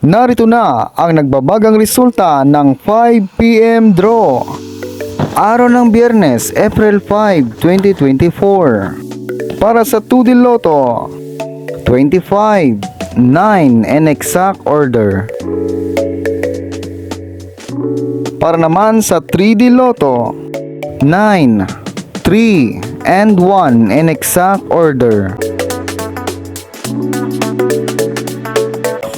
Narito na ang nagbabagang resulta ng 5pm draw. Araw ng Biyernes, April 5, 2024. Para sa 2D Lotto, 25, 9 and exact order. Para naman sa 3D Lotto, 9, 3, and 1 in exact order.